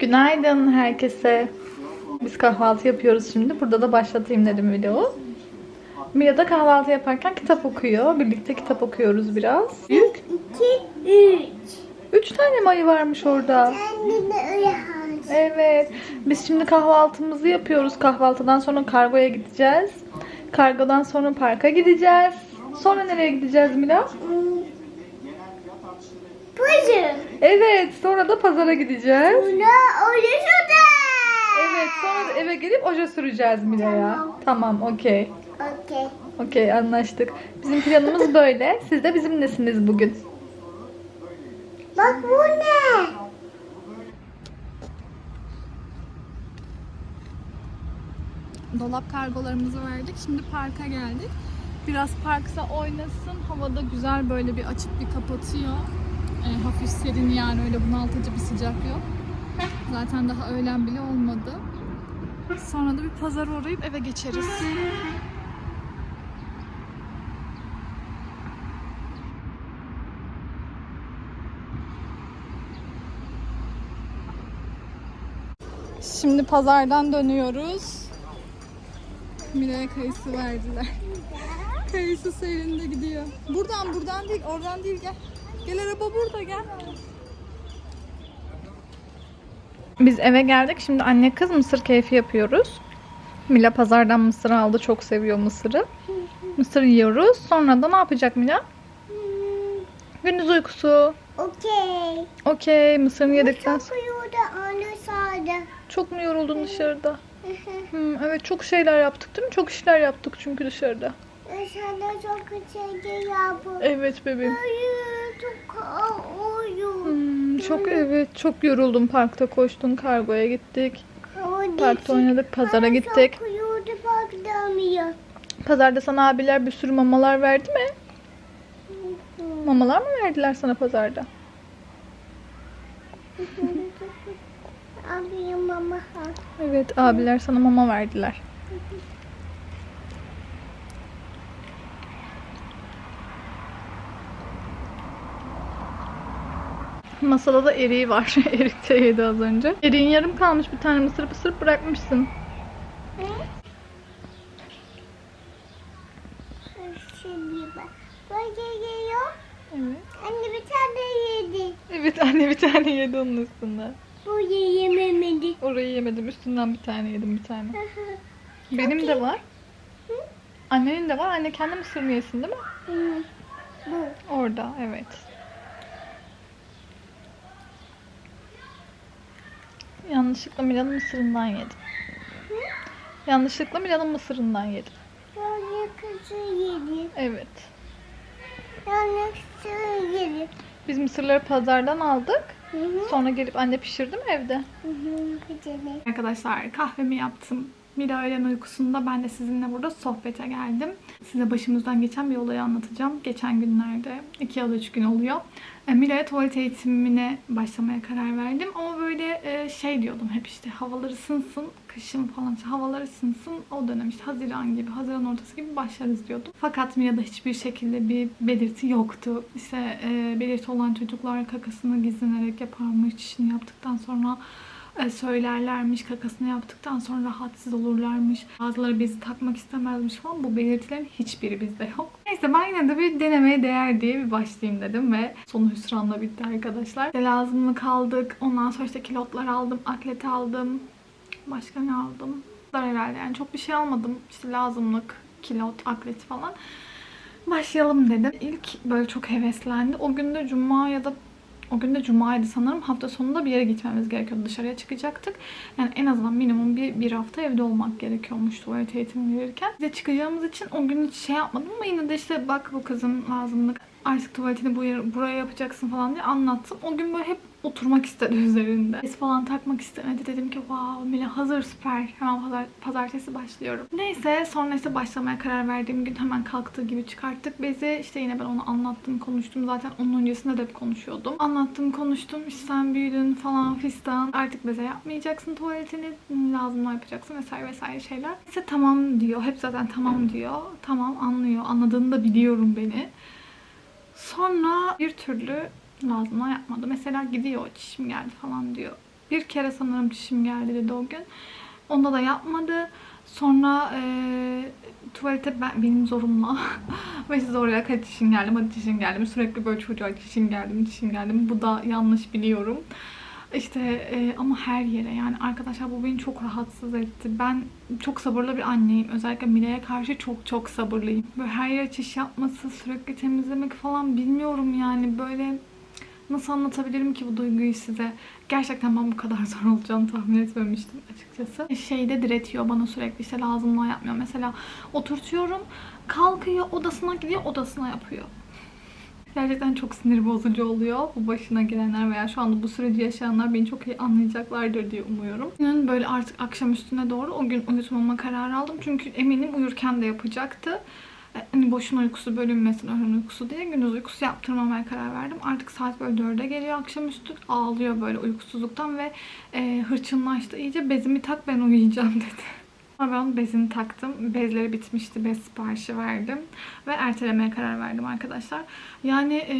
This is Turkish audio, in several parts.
Günaydın herkese. Biz kahvaltı yapıyoruz şimdi. Burada da başlatayım dedim videoyu. Mia da kahvaltı yaparken kitap okuyor. Birlikte kitap okuyoruz biraz. Büyük. 2, 3. Üç tane mayı varmış orada. Evet. Biz şimdi kahvaltımızı yapıyoruz. Kahvaltıdan sonra kargoya gideceğiz. Kargodan sonra parka gideceğiz. Sonra nereye gideceğiz Mila? Buyurun. Evet. Sonra da pazara gideceğiz. Buna oluşurdu. Evet. Sonra eve gelip oje süreceğiz Mila'ya. Tamam. Okey. Okey. Okey anlaştık. Bizim planımız böyle. Siz de bizimlesiniz bugün. Bak bu ne? Dolap kargolarımızı verdik. Şimdi parka geldik. Biraz parksa oynasın. Havada güzel böyle bir açıp bir kapatıyor. E, hafif serin yani öyle bunaltıcı bir sıcak yok. Zaten daha öğlen bile olmadı. Sonra da bir pazar uğrayıp eve geçeriz. Şimdi pazardan dönüyoruz. Mile'ye kayısı verdiler. Kayısı seyrinde gidiyor. Buradan buradan değil oradan değil gel. Gel araba burada gel. Biz eve geldik. Şimdi anne kız mısır keyfi yapıyoruz. Mila pazardan mısır aldı. Çok seviyor mısırı. Mısır yiyoruz. Sonra da ne yapacak Mila? Gündüz uykusu. Okey. Okey mısırını yedikten Çok sonra. uyudu anne sağda. Çok mu yoruldun dışarıda? Hmm, evet çok şeyler yaptık değil mi? Çok işler yaptık çünkü dışarıda. Sana çok şey yapı. Evet bebeğim. Hayır çok. Hmm, çok evet çok yoruldum parkta koştun kargoya gittik. Parkta oynadık pazara gittik. Pazarda sana abiler bir sürü mamalar verdi mi? Mamalar mı verdiler sana pazarda? Abi mama. Evet abiler sana mama verdiler. Masada da eriği var. Erik de yedi az önce. Eriğin yarım kalmış bir tane mısır ısırıp bırakmışsın. Şimdi bak. Böyle geliyor. Evet. Anne bir tane yedi. Evet anne bir tane yedi onun üstünden. Bu yememedi. Orayı yemedim. Üstünden bir tane yedim bir tane. Benim de var. Annenin de var. Anne kendi mısırını yesin değil mi? Hı. Bu. Orada evet. Yanlışlıkla Mila'nın mısırından yedim. Yanlışlıkla Mila'nın mısırından yedim. Yani kızı yedi. Evet. Yani kızı yedi. Biz mısırları pazardan aldık. Hı hı. Sonra gelip anne pişirdi mi evde? Hı hı. Arkadaşlar kahvemi yaptım. Mila öğlen uykusunda ben de sizinle burada sohbete geldim. Size başımızdan geçen bir olayı anlatacağım. Geçen günlerde, iki ya da üç gün oluyor. E, Mila'ya tuvalet eğitimine başlamaya karar verdim. Ama böyle e, şey diyordum hep işte havalar ısınsın, kışın falan işte havalar ısınsın. O dönem işte Haziran gibi, Haziran ortası gibi başlarız diyordum. Fakat Mila'da hiçbir şekilde bir belirti yoktu. İşte e, belirti olan çocuklar kakasını gizlenerek yaparmış, çişini yaptıktan sonra söylerlermiş, kakasını yaptıktan sonra rahatsız olurlarmış. Bazıları bezi takmak istemezmiş falan. Bu belirtilerin hiçbiri bizde yok. Neyse ben yine de bir denemeye değer diye bir başlayayım dedim ve sonu hüsranla bitti arkadaşlar. İşte lazımlık aldık. Ondan sonra işte kilotlar aldım, atlet aldım. Başka ne aldım? Herhalde yani çok bir şey almadım. İşte lazımlık, kilot, atlet falan. Başlayalım dedim. İlk böyle çok heveslendi. O gün de cuma ya da o gün de cumaydı sanırım. Hafta sonunda bir yere gitmemiz gerekiyordu. Dışarıya çıkacaktık. Yani en azından minimum bir, bir hafta evde olmak gerekiyormuş tuvalet eğitimi verirken. Bize çıkacağımız için o gün hiç şey yapmadım ama yine de işte bak bu kızın lazımlık artık tuvaletini bu yer, buraya yapacaksın falan diye anlattım. O gün böyle hep oturmak istedi üzerinde. Bez falan takmak istemedi. Dedim ki wow Mila hazır süper. Hemen pazar, pazartesi başlıyorum. Neyse sonra işte başlamaya karar verdiğim gün hemen kalktığı gibi çıkarttık bezi. İşte yine ben onu anlattım konuştum. Zaten onun öncesinde de hep konuşuyordum. Anlattım konuştum. İşte sen büyüdün falan fistan. Artık beze yapmayacaksın tuvaletini. Lazımla yapacaksın vesaire vesaire şeyler. İşte tamam diyor. Hep zaten tamam diyor. Tamam anlıyor. Anladığını da biliyorum beni. Sonra bir türlü lazımla yapmadı. Mesela gidiyor çişim geldi falan diyor. Bir kere sanırım çişim geldi dedi o gün. Onda da yapmadı. Sonra e, tuvalete ben, benim zorumla ve siz oraya kaç çişin geldim, hadi çişin geldim. Sürekli böyle çocuğa çişin geldim, çişin geldim. Bu da yanlış biliyorum. İşte e, ama her yere yani arkadaşlar bu beni çok rahatsız etti. Ben çok sabırlı bir anneyim. Özellikle Mile'ye karşı çok çok sabırlıyım. Böyle her yere çiş yapması, sürekli temizlemek falan bilmiyorum yani böyle nasıl anlatabilirim ki bu duyguyu size? Gerçekten ben bu kadar zor olacağını tahmin etmemiştim açıkçası. Şeyde diretiyor bana sürekli işte lazımla yapmıyor. Mesela oturtuyorum, kalkıyor, odasına gidiyor, odasına yapıyor. Gerçekten çok sinir bozucu oluyor. Bu başına gelenler veya şu anda bu süreci yaşayanlar beni çok iyi anlayacaklardır diye umuyorum. Günün böyle artık akşam üstüne doğru o gün uyutmama karar aldım. Çünkü eminim uyurken de yapacaktı. E, Hani boşuna uykusu bölünmesin, öğlen uykusu diye gündüz uykusu yaptırmamaya karar verdim. Artık saat böyle dörde geliyor akşamüstü. Ağlıyor böyle uykusuzluktan ve e, hırçınlaştı. İyice bezimi tak ben uyuyacağım dedi. Ben bezini taktım. Bezleri bitmişti. Bez siparişi verdim. Ve ertelemeye karar verdim arkadaşlar. Yani e,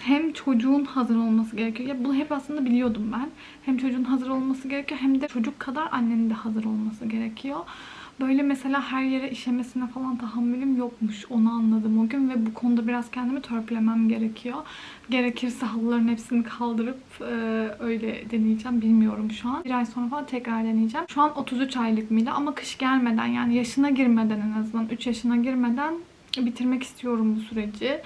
hem çocuğun hazır olması gerekiyor. Ya bunu hep aslında biliyordum ben. Hem çocuğun hazır olması gerekiyor hem de çocuk kadar annenin de hazır olması gerekiyor. Böyle mesela her yere işemesine falan tahammülüm yokmuş. Onu anladım o gün ve bu konuda biraz kendimi törpülemem gerekiyor. Gerekirse halıların hepsini kaldırıp e, öyle deneyeceğim. Bilmiyorum şu an. Bir ay sonra falan tekrar deneyeceğim. Şu an 33 aylık Mila ama kış gelmeden yani yaşına girmeden en azından 3 yaşına girmeden bitirmek istiyorum bu süreci.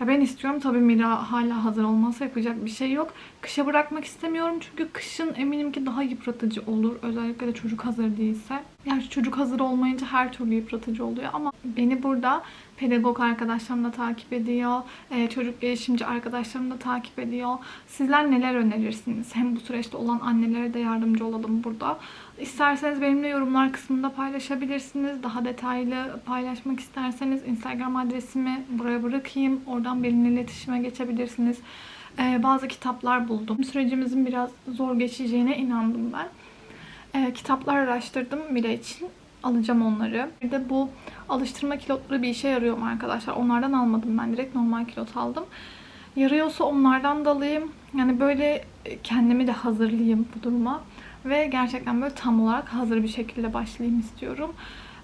Ya ben istiyorum tabii Mira hala hazır olmazsa yapacak bir şey yok. Kışa bırakmak istemiyorum çünkü kışın eminim ki daha yıpratıcı olur. Özellikle de çocuk hazır değilse. Yani çocuk hazır olmayınca her türlü yıpratıcı oluyor ama beni burada pedagog arkadaşlarım da takip ediyor. Ee, çocuk gelişimci arkadaşlarım da takip ediyor. Sizler neler önerirsiniz? Hem bu süreçte olan annelere de yardımcı olalım burada. İsterseniz benimle yorumlar kısmında paylaşabilirsiniz. Daha detaylı paylaşmak isterseniz Instagram adresimi buraya bırakayım. Oradan benimle iletişime geçebilirsiniz. Ee, bazı kitaplar buldum. Sürecimizin biraz zor geçeceğine inandım ben. Ee, kitaplar araştırdım Mila için. Alacağım onları. Bir de bu alıştırma kilotları bir işe yarıyor mu arkadaşlar? Onlardan almadım ben. Direkt normal kilot aldım. Yarıyorsa onlardan da alayım. Yani böyle kendimi de hazırlayayım bu duruma. Ve gerçekten böyle tam olarak hazır bir şekilde başlayayım istiyorum.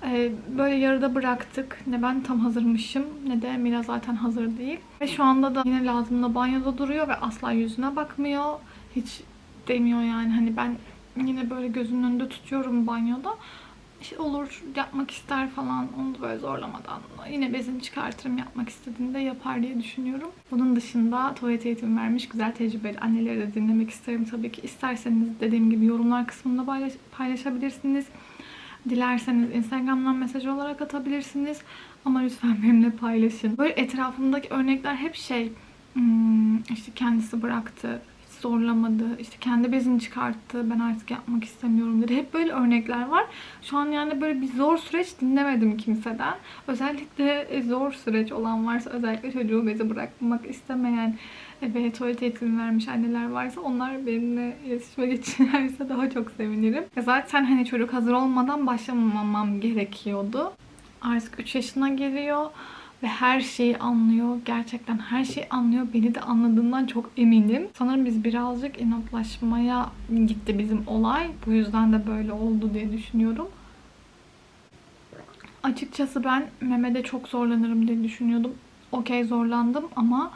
Ee, böyle yarıda bıraktık. Ne ben tam hazırmışım ne de Mila zaten hazır değil. Ve şu anda da yine lazımla banyoda duruyor ve asla yüzüne bakmıyor. Hiç demiyor yani hani ben yine böyle gözünün önünde tutuyorum banyoda. İşte olur yapmak ister falan onu da böyle zorlamadan yine bezini çıkartırım yapmak istediğinde yapar diye düşünüyorum. Bunun dışında tuvalet eğitimi vermiş güzel tecrübeli anneleri de dinlemek isterim tabii ki. İsterseniz dediğim gibi yorumlar kısmında paylaş paylaşabilirsiniz. Dilerseniz Instagram'dan mesaj olarak atabilirsiniz. Ama lütfen benimle paylaşın. Böyle etrafımdaki örnekler hep şey hmm, işte kendisi bıraktı, zorlamadı, işte kendi bezini çıkarttı, ben artık yapmak istemiyorum dedi. Hep böyle örnekler var. Şu an yani böyle bir zor süreç dinlemedim kimseden. Özellikle zor süreç olan varsa, özellikle çocuğu bezi bırakmak istemeyen ve tuvalet eğitimi vermiş anneler varsa onlar benimle iletişime geçirlerse daha çok sevinirim. Ya Zaten hani çocuk hazır olmadan başlamamam gerekiyordu. Artık 3 yaşına geliyor ve her şeyi anlıyor. Gerçekten her şeyi anlıyor. Beni de anladığından çok eminim. Sanırım biz birazcık inatlaşmaya gitti bizim olay. Bu yüzden de böyle oldu diye düşünüyorum. Açıkçası ben Mehmet'e çok zorlanırım diye düşünüyordum. Okey zorlandım ama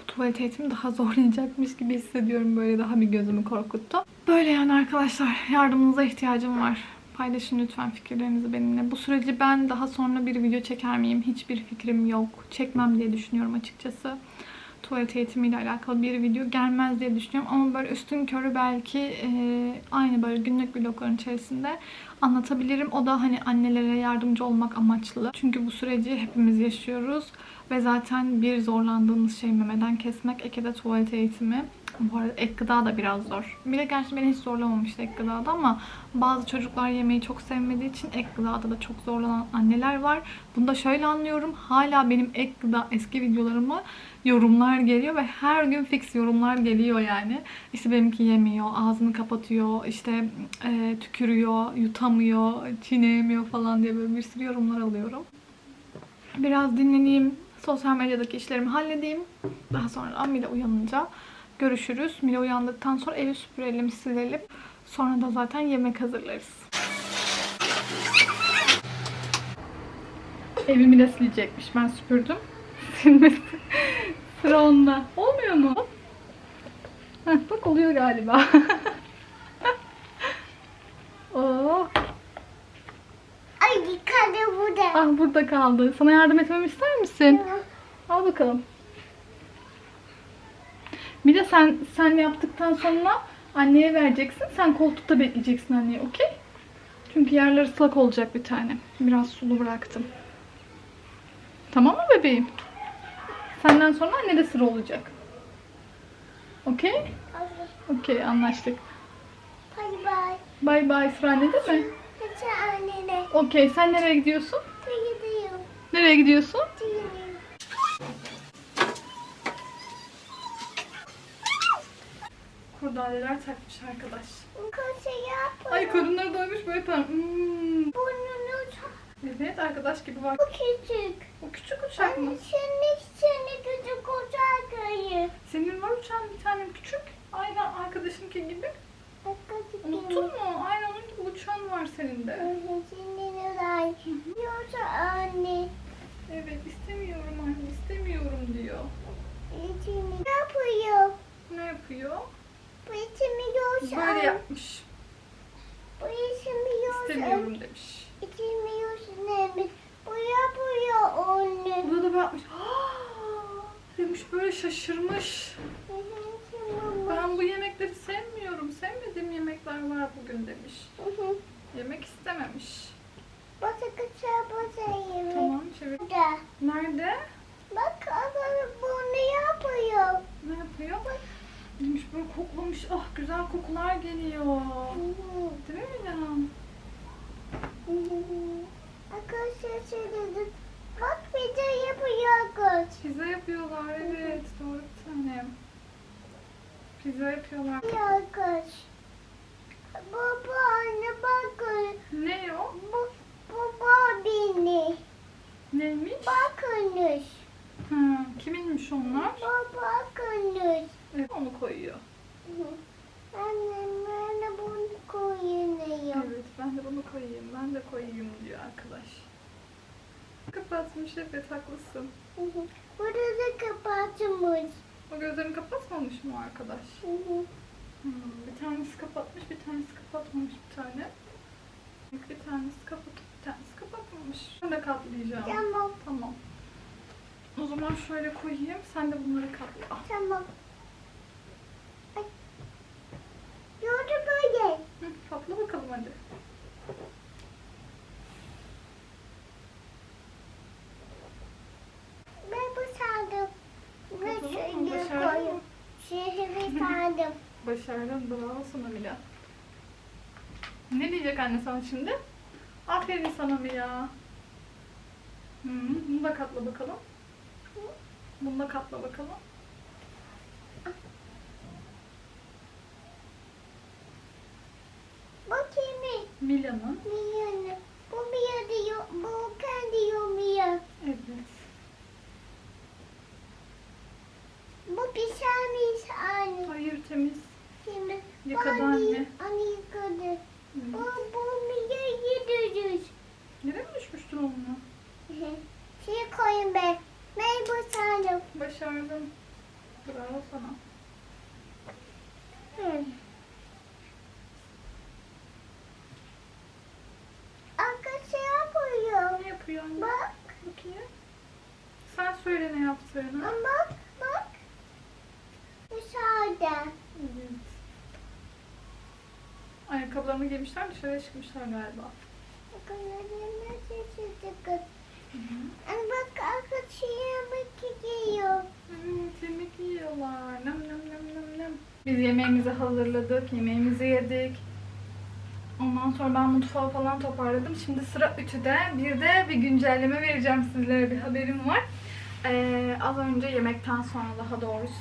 bu tuvalet eğitimi daha zorlayacakmış gibi hissediyorum. Böyle daha bir gözümü korkuttu. Böyle yani arkadaşlar yardımınıza ihtiyacım var. Paylaşın lütfen fikirlerinizi benimle. Bu süreci ben daha sonra bir video çeker miyim? Hiçbir fikrim yok. Çekmem diye düşünüyorum açıkçası. Tuvalet eğitimiyle alakalı bir video gelmez diye düşünüyorum. Ama böyle üstün körü belki e, aynı böyle günlük vlogların içerisinde anlatabilirim. O da hani annelere yardımcı olmak amaçlı. Çünkü bu süreci hepimiz yaşıyoruz. Ve zaten bir zorlandığımız şey memeden kesmek, eke de tuvalet eğitimi. Bu arada ek gıda da biraz zor. Bir de gerçi beni hiç zorlamamıştı ek gıdada ama bazı çocuklar yemeği çok sevmediği için ek gıdada da çok zorlanan anneler var. Bunu da şöyle anlıyorum. Hala benim ek gıda eski videolarıma yorumlar geliyor ve her gün fix yorumlar geliyor yani. İşte benimki yemiyor, ağzını kapatıyor, işte e, tükürüyor, yutamıyor, çiğneyemiyor falan diye böyle bir sürü yorumlar alıyorum. Biraz dinleneyim, sosyal medyadaki işlerimi halledeyim. Daha sonra Amile uyanınca görüşürüz. Mila uyandıktan sonra evi süpürelim, silelim. Sonra da zaten yemek hazırlarız. Evimi de silecekmiş. Ben süpürdüm. Silmesi. Sıra onda. Olmuyor mu? Heh, bak oluyor galiba. oh. Ay yıkadı burada. Ah burada kaldı. Sana yardım etmemi ister misin? Al bakalım. Bir de sen sen yaptıktan sonra anneye vereceksin. Sen koltukta bekleyeceksin anneye, okey? Çünkü yerler ıslak olacak bir tane. Biraz sulu bıraktım. Tamam mı bebeğim? Senden sonra anne de sıra olacak. Okey? Okey anlaştık. bay bay. Bay bay sıra annede mi? Hadi annene. Okey sen nereye gidiyorsun? Gidiyorum. Nereye gidiyorsun? Gidiyorum. Kurdaleler takmış arkadaş. Ay karınları doymuş böyle yapar. Hmm. Burnunu. Evet arkadaş gibi var. Bu küçük. O küçük uçak mı? Anne seni seni küçük uçak koyuyor. Senin var uçağın bir tane küçük. Aynen arkadaşınki gibi. Unuttun mu? Aynen onun gibi uçağın var senin de. Senin olay. Yoksa anne. Evet istemiyorum anne istemiyorum diyor. Ne yapıyor? Ne yapıyor? Bu içimi yoksa Böyle yapmış. Bu içimi yoksa İstemiyorum demiş. İçimi yoksa neymiş? Bu yapıyor anne. Burada da yapmış. demiş böyle şaşırmış. Ben bu yemekleri sevmiyorum. Sevmediğim yemekler var bugün demiş. Yemek istememiş. Bak kısa basayım. Tamam çevir. Burada. Nerede? Bak adam bunu yapıyor. Ne yapıyor? Demiş böyle koklamış. Ah güzel kokular geliyor. Değil mi Milan? Arkadaşlar söyledim. Bak bir de yapıyor kız. Pizza yapıyorlar evet. Doğru bir tanem. Pizza yapıyorlar. Yapıyor kız. Baba anne bakın. Ne o? Bu, bu beni. Neymiş? Bakınız. Ha, kiminmiş onlar? Bu bakınız. Evet, onu koyuyor. Annem bana bunu koyuyor. Evet ben de bunu koyayım. Ben de koyayım diyor arkadaş. Kapatmış evet haklısın. Burada da kapatmış. O gözlerini kapatmamış mı arkadaş? Hmm, bir tanesi kapatmış, bir tanesi kapatmamış bir tane. Bir tanesi kapatıp bir tanesi kapatmamış. Ben de katlayacağım. Tamam. Tamam. O zaman şöyle koyayım. Sen de bunları katla. Tamam. Ay. Yolda böyle. Hı, katla bakalım hadi. Ben bu sandım. Şöyle mı? Şehri sandım. Başardın. Bravo sana Mila. Ne diyecek anne sana şimdi? Aferin sana Mila. Hı, bunu da katla bakalım. Bunu da katla bakalım. Bu Mila'nın. Mia'nın. Bu Mia diyor. Bu kendi diyor Mia. Evet. Bu pişermiş anne. Hayır temiz. Şimdi Yıkadı anne. Anne yıkadı. Bu, Evet. bu Mia yediriz. Nereye mi düşmüştün onunla? Şey koyun ben. Ben bu sandım. Başardın. Bravo sana. Hı. Arkadaşlar koyuyor. Ne yapıyor anne? Bak. Bakayım. Sen söyle ne yaptığını. Bak bak. Dışarıda. Evet. Ayakkabılarını giymişler dışarıya çıkmışlar galiba. Bakalım sesi kız. Ama bak arkadaşlar bak gidiyor. Evet yemek yiyorlar. Nem nem nem nem nem. Biz yemeğimizi hazırladık. Yemeğimizi yedik. Ondan sonra ben mutfağı falan toparladım. Şimdi sıra ütüde. Bir de bir güncelleme vereceğim sizlere. Bir haberim var. Ee, az önce yemekten sonra daha doğrusu.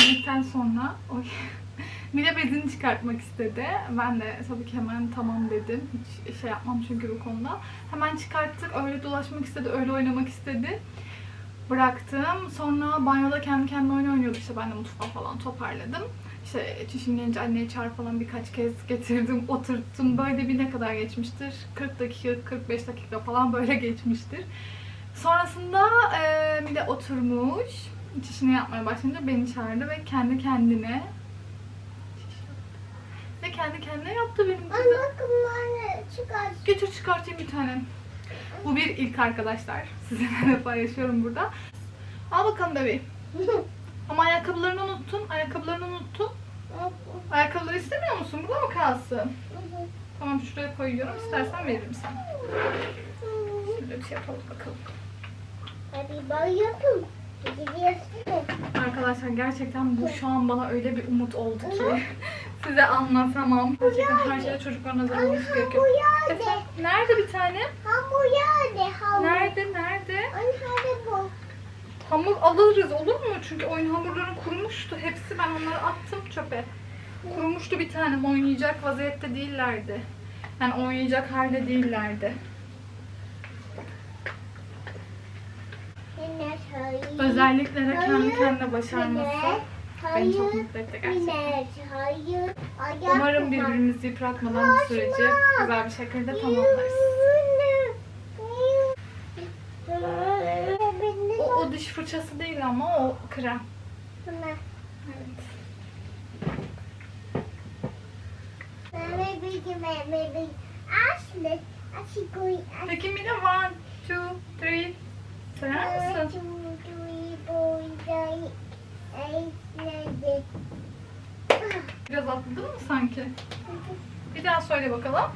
Yemekten sonra oy. Mine bezini çıkartmak istedi. Ben de tabii ki hemen tamam dedim. Hiç şey yapmam çünkü bu konuda. Hemen çıkarttık. Öyle dolaşmak istedi, öyle oynamak istedi. bıraktım. Sonra banyoda kendi kendine oyun oynuyordu işte ben de mutfağı falan toparladım. İşte çişim gelince anneye çağır falan birkaç kez getirdim, oturttum. Böyle bir ne kadar geçmiştir? 40 dakika, 45 dakika falan böyle geçmiştir. Sonrasında eee bir de oturmuş. Çişini yapmaya başlayınca beni çağırdı ve kendi kendine. Ve kendi kendine yaptı benim kızım. Anne kumları çıkar. Getir çıkartayım bir tane. Bu bir ilk arkadaşlar. Sizinle de paylaşıyorum burada. Al bakalım bebeğim. Ama ayakkabılarını unuttun. Ayakkabılarını unuttun. Ayakkabıları istemiyor musun? Burada mı kalsın? Tamam şuraya koyuyorum. İstersen veririm sana. Şöyle bir şey yapalım bakalım. Hadi. Gidiyoruz. Arkadaşlar gerçekten bu şu an bana öyle bir umut oldu ki size anlatamam. Gerçekten her şeyde çocukların hazır olması gerekiyor. Efendim, nerede? bir tane? Nerede? Nerede? Nerede? Anne hadi bu. Hamur alırız olur mu? Çünkü oyun hamurları kurumuştu. Hepsi ben onları attım çöpe. Kurumuştu bir tanem. Oynayacak vaziyette değillerdi. Yani oynayacak halde değillerdi. Özellikle de kendi kendine başarması beni çok mutlu etti gerçekten. Umarım birbirimizi yıpratmadan bu süreci güzel bir şekilde tamamlarız. O, o diş fırçası değil ama o krem. Evet. Peki Mine one, two, three. Sayar mısın? Biraz atladın mı sanki? Bir daha söyle bakalım.